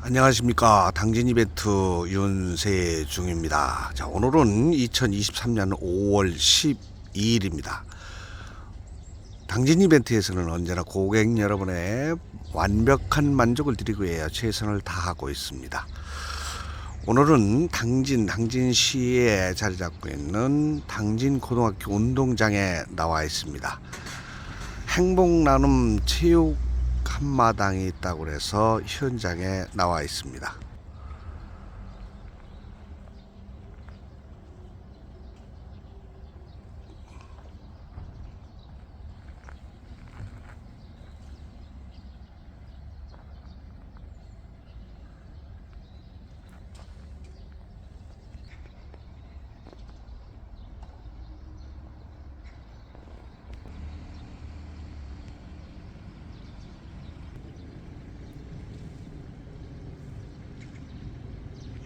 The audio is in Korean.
안녕하십니까 당진 이벤트 윤세중입니다. 자 오늘은 2023년 5월 12일입니다. 당진 이벤트에서는 언제나 고객 여러분의 완벽한 만족을 드리기 위해 최선을 다하고 있습니다. 오늘은 당진 당진시에 자리 잡고 있는 당진 고등학교 운동장에 나와 있습니다. 행복 나눔 체육 한마당이 있다고 해서 현장에 나와 있습니다.